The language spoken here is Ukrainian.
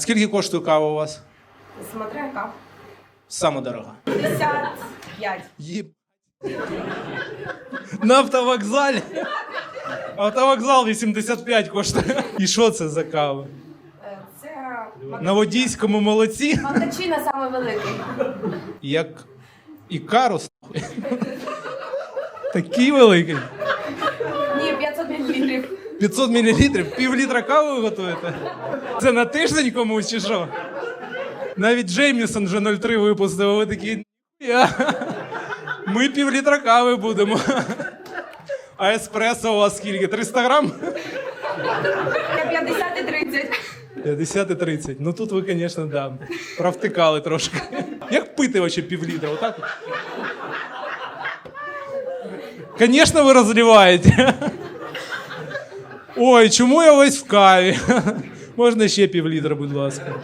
Скільки коштує кава у вас? Смотря яка. Саме дорога. 55. Є... На автовокзалі. Автовокзал 85 коштує. І що це за кава? Е, Це На водійському молоці? Макачина саме великий. Як Ікарус. Такий великий. Ні, 500 мл. 500 пів літра кави ви готуєте? Це на тиждень комусь чи що? Навіть Джеймісон вже 03 випустив, а ви такі. Ми пів літра кави будемо. А еспресо у вас скільки? 300 грам? Я 50 і 30. 50 і 30. Ну тут ви, звісно, да, провтикали трошки. Як пити вообще пів літра? Отак? Звісно, ви розливаєте. Ой, чому я весь в каві? Можна ще півлітра, будь ласка.